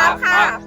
รับค่ะ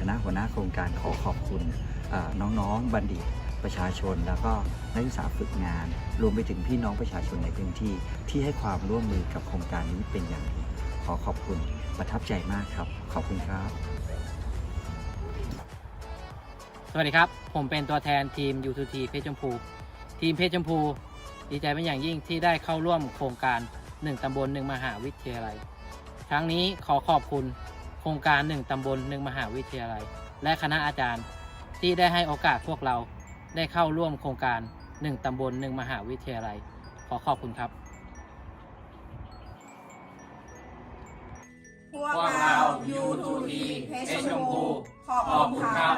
ฐานะหัวหน้าโครงการขอขอบคุณน้องๆ บัณฑิตประชาชน แล้วก็นักศึกษาฝึกงาน รวมไปถึงพี่น้องประชาชนในพื้นที่ที่ให้ความร่วมมือกับโครงการนี้เป็นอย่างดีขอขอบคุณประทับใจมากครับ ขอบคุณครับ สวัสดีครับ ผมเป็นตัวแทนทีม U2T เพชรชมพู ทีมเพชรชมพู ดีใจเป็นอย่างยิ่งที่ได้เข้าร่วมโครงการ 1ตำบล1มหาวิทยาลัย ครั้งนี้ขอขอบคุณ โครงการ 1 ตำบล 1 มหาวิทยาลัย และคณะอาจารย์ที่ได้ให้โอกาสพวกเราได้เข้าร่วมโครงการ 1 ตำบล 1 มหาวิทยาลัย ขอขอบคุณครับ พวกเรา U2T เพชรชมพูขอบคุณค่ะ